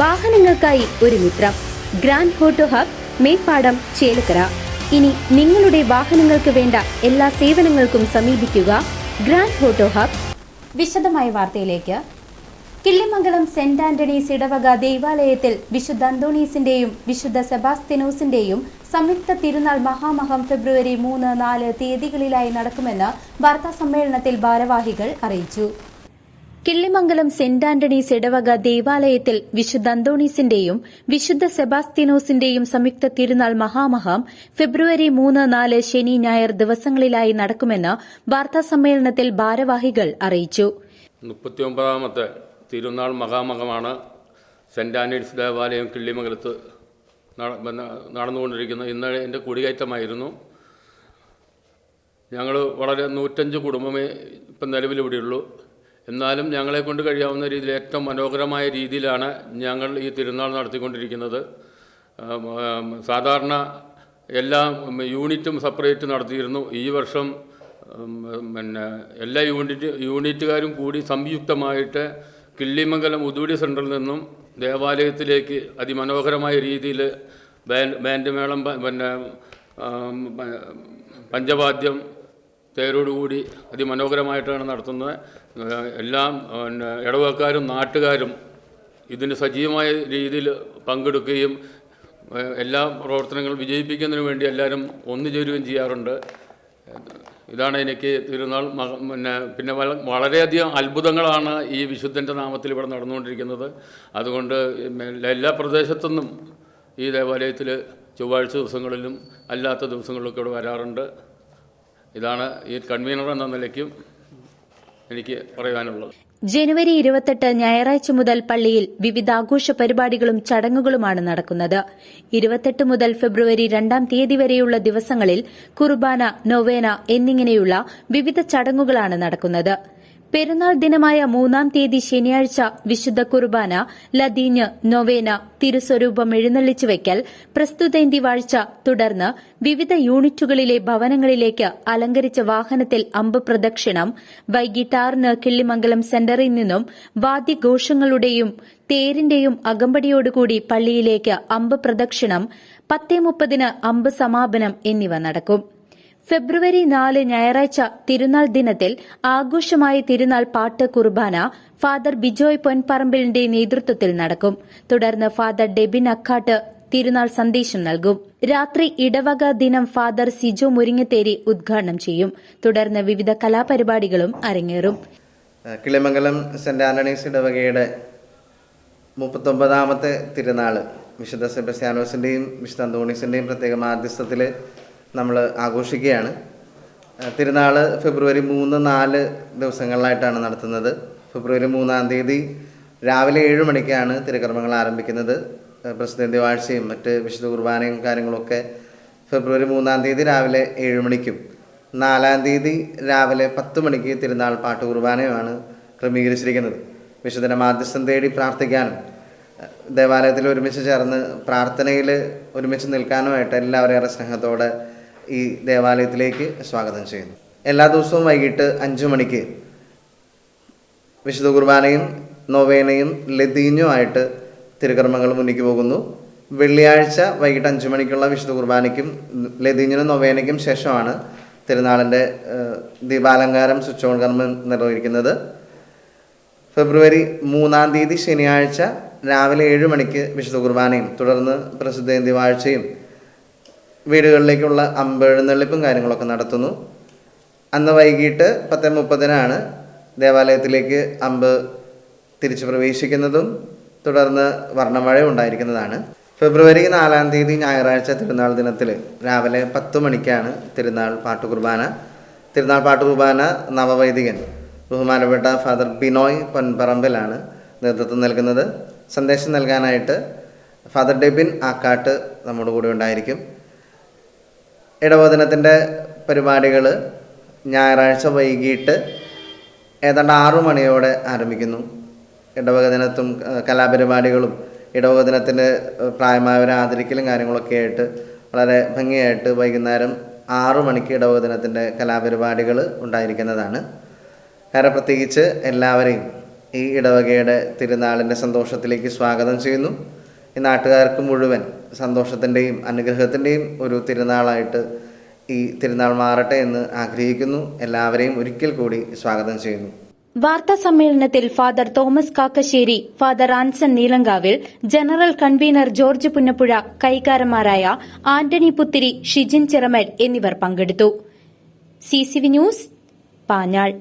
വാഹനങ്ങൾക്കായി ഒരു മിത്രം. Grand auto hub Meppadam Chelakkara. ഇനി നിങ്ങളുടെ വാഹനങ്ങൾക്ക് വേണ്ട എല്ലാ സേവനങ്ങൾക്കും സമീപിക്കുക ഗ്രാൻഡ് ഹോട്ടോ ഹബ്. വിശദമായ വാർത്തയിലേക്ക്. കിള്ളിമംഗലം സെന്റ് ആന്റണീസ് ഇടവക ദേവാലയത്തിൽ വിശുദ്ധ അന്തോണീസിന്റെയും വിശുദ്ധ സെബാസ്തിനോസിന്റെയും സംയുക്ത തിരുനാൾ മഹാമഹം ഫെബ്രുവരി മൂന്ന് നാല് തീയതികളിലായി നടക്കുമെന്ന് വാർത്താ സമ്മേളനത്തിൽ ഭാരവാഹികൾ അറിയിച്ചു. കിള്ളിമംഗലം സെന്റ് ആന്റണീസ് ഇടവക ദേവാലയത്തിൽ വിശുദ്ധ അന്തോണീസിന്റെയും വിശുദ്ധ സെബാസ്തിനോസിന്റെയും സംയുക്ത തിരുനാൾ മഹാമഹം ഫെബ്രുവരി മൂന്ന് നാല് ശനി ഞായർ ദിവസങ്ങളിലായി നടക്കുമെന്ന് വാർത്താസമ്മേളനത്തിൽ ഭാരവാഹികൾ അറിയിച്ചു. മുപ്പത്തിയൊമ്പതാമത്തെ തിരുനാൾ മഹാമഹമാണ് സെന്റ് ആന്റണീസ് ദേവാലയം കിള്ളിമംഗലത്ത് നടന്നുകൊണ്ടിരിക്കുന്നത്. ഇന്ന് എന്റെ കുടികയറ്റമായിരുന്നു ഞങ്ങൾ വളരെ നൂറ്റഞ്ച് കുടുംബമേ ഇപ്പം നിലവിലിവിടെയുള്ളൂ. എന്നാലും ഞങ്ങളെ കൊണ്ട് കഴിയാവുന്ന രീതിയിൽ ഏറ്റവും മനോഹരമായ രീതിയിലാണ് ഞങ്ങൾ ഈ തിരുനാൾ നടത്തിക്കൊണ്ടിരിക്കുന്നത്. സാധാരണ എല്ലാ യൂണിറ്റും സെപ്പറേറ്റ് നടത്തിയിരുന്നു. ഈ വർഷം പിന്നെ എല്ലാ യൂണിറ്റ് യൂണിറ്റുകാരും കൂടി സംയുക്തമായിട്ട് കിള്ളിമംഗലം ഉദുവടി സെന്ററിൽ നിന്നും ദേവാലയത്തിലേക്ക് അതിമനോഹരമായ രീതിയിൽ ബാൻഡ് ബാൻഡ് മേളം പിന്നെ പഞ്ചവാദ്യം തേരോടുകൂടി അതിമനോഹരമായിട്ടാണ് നടത്തുന്നത്. എല്ലാം പിന്നെ ഇടവക്കാരും നാട്ടുകാരും ഇതിന് സജീവമായ രീതിയിൽ പങ്കെടുക്കുകയും എല്ലാ പ്രവർത്തനങ്ങളും വിജയിപ്പിക്കുന്നതിന് വേണ്ടി എല്ലാവരും ഒന്നുചേരുകയും ചെയ്യാറുണ്ട്. ഇതാണ് എനിക്ക് തിരുനാൾ പിന്നെ പിന്നെ വള- വളരെയധികം അത്ഭുതങ്ങളാണ് ഈ വിശുദ്ധന്റെ നാമത്തിൽ ഇവിടെ നടന്നുകൊണ്ടിരിക്കുന്നത്. അതുകൊണ്ട് എല്ലാ പ്രദേശത്തുനിന്നും ഈ ദേവാലയത്തിൽ ചൊവ്വാഴ്ച ദിവസങ്ങളിലും അല്ലാത്ത ദിവസങ്ങളിലൊക്കെ ഇവിടെ വരാറുണ്ട്. ഇതാണ് ഈ കൺവീനർ എന്ന നിലയ്ക്കും എനിക്ക് പറയാനുള്ളത്. ജനുവരി ഇരുപത്തെട്ട് ഞായറാഴ്ച മുതൽ പള്ളിയിൽ വിവിധ ആഘോഷ പരിപാടികളും ചടങ്ങുകളുമാണ് നടക്കുന്നത്. ഇരുപത്തെട്ട് മുതൽ ഫെബ്രുവരി രണ്ടാം തീയതി വരെയുള്ള ദിവസങ്ങളിൽ കുർബാന നൊവേന എന്നിങ്ങനെയുള്ള വിവിധ ചടങ്ങുകളാണ് നടക്കുന്നത്. പെരുന്നാൾ ദിനമായ മൂന്നാം തീയതി ശനിയാഴ്ച വിശുദ്ധ കുർബാന ലതീഞ്ഞ് നൊവേന തിരുസ്വരൂപം എഴുന്നള്ളിച്ചു വയ്ക്കൽ പ്രസ്തുതേന്തി വാഴ്ച തുടർന്ന് വിവിധ യൂണിറ്റുകളിലെ ഭവനങ്ങളിലേക്ക് അലങ്കരിച്ച വാഹനത്തിൽ അമ്പ് പ്രദക്ഷിണം വൈകിട്ട് ആറിന് കിള്ളിമംഗലം സെന്ററിൽ നിന്നും വാദ്യഘോഷങ്ങളുടെയും തേരിന്റെയും അകമ്പടിയോടുകൂടി പള്ളിയിലേക്ക് അമ്പ് പ്രദക്ഷിണം പത്തേ മുപ്പതിന് അമ്പ് സമാപനം എന്നിവ നടക്കും. ഫെബ്രുവരി നാല് ഞായറാഴ്ച തിരുനാൾ ദിനത്തിൽ ആഘോഷമായ തിരുനാൾ പാട്ട് കുർബാന ഫാദർ ബിജോയ് പൊൻപറമ്പിലിന്റെ നേതൃത്വത്തിൽ നടക്കും. തുടർന്ന് ഫാദർ ഡെബിൻ അക്കാട്ട് തിരുനാൾ സന്ദേശം നൽകും. രാത്രി ഇടവക ദിനം ഫാദർ സിജോ മുരിങ്ങത്തേരി ഉദ്ഘാടനം ചെയ്യും. തുടർന്ന് വിവിധ കലാപരിപാടികളും അരങ്ങേറും. കിളിമംഗലം സെന്റ് ആന്റണീസ് ഇടവകയുടെ മുപ്പത്തൊമ്പതാമത്തെ തിരുനാൾ വിശുദ്ധ സെബസ്യാനോസിന്റെയും വിശുദ്ധ അന്തോണീസിന്റെയും പ്രത്യേക മാധ്യസ്ഥത്തിൽ നമ്മൾ ആഘോഷിക്കുകയാണ്. തിരുനാൾ ഫെബ്രുവരി മൂന്ന് നാല് ദിവസങ്ങളിലായിട്ടാണ് നടത്തുന്നത്. ഫെബ്രുവരി മൂന്നാം തീയതി രാവിലെ ഏഴ് മണിക്കാണ് തിരുക്കർമ്മങ്ങൾ ആരംഭിക്കുന്നത്. പ്രസിദ്ധ ദിവാഴ്ചയും വാഴ്ചയും മറ്റ് വിശുദ്ധ കുർബാനയും കാര്യങ്ങളൊക്കെ ഫെബ്രുവരി മൂന്നാം തീയതി രാവിലെ ഏഴ് മണിക്കും. നാലാം തീയതി രാവിലെ പത്ത് മണിക്ക് തിരുനാൾ പാട്ട് കുർബാനയുമാണ് ക്രമീകരിച്ചിരിക്കുന്നത്. വിശുദ്ധന മാധ്യസ്ഥം തേടി പ്രാർത്ഥിക്കാനും ദേവാലയത്തിൽ ഒരുമിച്ച് ചേർന്ന് പ്രാർത്ഥനയിൽ ഒരുമിച്ച് നിൽക്കാനുമായിട്ട് എല്ലാവരും ഏറെ സ്നേഹത്തോടെ ഈ ദേവാലയത്തിലേക്ക് സ്വാഗതം ചെയ്യുന്നു. എല്ലാ ദിവസവും വൈകിട്ട് അഞ്ചു മണിക്ക് വിശുദ്ധ കുർബാനയും നൊവേനയും ലതീഞ്ഞുമായിട്ട് തിരുക്കർമ്മങ്ങൾ മുന്നിക്ക് പോകുന്നു. വെള്ളിയാഴ്ച വൈകിട്ട് അഞ്ചു മണിക്കുള്ള വിശുദ്ധ കുർബാനയ്ക്കും ലതീഞ്ഞിനും നൊവേനയ്ക്കും ശേഷമാണ് തിരുനാളിന്റെ ദീപാലങ്കാരം സ്വിച്ച് ഓൺ കർമ്മം നിർവഹിക്കുന്നത്. ഫെബ്രുവരി മൂന്നാം തീയതി ശനിയാഴ്ച രാവിലെ ഏഴ് മണിക്ക് വിശുദ്ധ കുർബാനയും തുടർന്ന് പ്രസിദ്ധ വാഴ്ചയും വീടുകളിലേക്കുള്ള അമ്പെഴുന്നള്ളിപ്പും കാര്യങ്ങളൊക്കെ നടത്തുന്നു. അന്ന് വൈകിട്ട് പത്ത് മുപ്പതിനാണ് ദേവാലയത്തിലേക്ക് അമ്പ് തിരിച്ചു പ്രവേശിക്കുന്നതും തുടർന്ന് വർണമഴ ഉണ്ടായിരിക്കുന്നതാണ്. ഫെബ്രുവരി നാലാം തീയതി ഞായറാഴ്ച തിരുനാൾ ദിനത്തിൽ രാവിലെ പത്ത് മണിക്കാണ് തിരുനാൾ പാട്ട് കുർബാന തിരുനാൾ പാട്ട് കുർബാന നവവൈദികൻ ബഹുമാനപ്പെട്ട ഫാദർ ബിനോയ് പൊൻപറമ്പിലാണ് നേതൃത്വം നൽകുന്നത്. സന്ദേശം നൽകാനായിട്ട് ഫാദർ ഡെബിൻ ആക്കാട്ട് നമ്മുടെ കൂടെ ഉണ്ടായിരിക്കും. ഇടവദിനത്തിന്റെ പരിപാടികൾ ഞായറാഴ്ച വൈകിട്ട് ഏതാണ്ട് ആറു മണിയോടെ ആരംഭിക്കുന്നു. ഇടവക ദിനത്തും കലാപരിപാടികളും ഇടവക ദിനത്തിന് ഏഹ്, പ്രായമായവരെ ആദരിക്കലും കാര്യങ്ങളൊക്കെ ആയിട്ട് വളരെ ഭംഗിയായിട്ട് വൈകുന്നേരം ആറു മണിക്ക് ഇടവക ദിനത്തിന്റെ കലാപരിപാടികൾ ഉണ്ടായിരിക്കുന്നതാണ്. കാരണം പ്രത്യേകിച്ച് എല്ലാവരെയും ഈ ഇടവകയുടെ തിരുനാളിന്റെ സന്തോഷത്തിലേക്ക് സ്വാഗതം ചെയ്യുന്നു. ഈ നാട്ടുകാർക്ക് മുഴുവൻ സന്തോഷത്തിന്റെയും അനുഗ്രഹത്തിന്റെയും ഒരു തിരുനാളായിട്ട് ഈ തിരുനാൾ മാറട്ടെ എന്ന് ആഗ്രഹിക്കുന്നു. എല്ലാവരെയും ഒരിക്കൽ കൂടി സ്വാഗതം ചെയ്യുന്നു. വാർത്താ സമ്മേളനത്തിൽ father Thomas Kakkassery father Anson Neelankavil general convener George Punnappuzha കൈകാരന്മാരായ Antony Puthiri Shijin Chiramal എന്നിവർ പങ്കെടുത്തു. CCV news Panjal.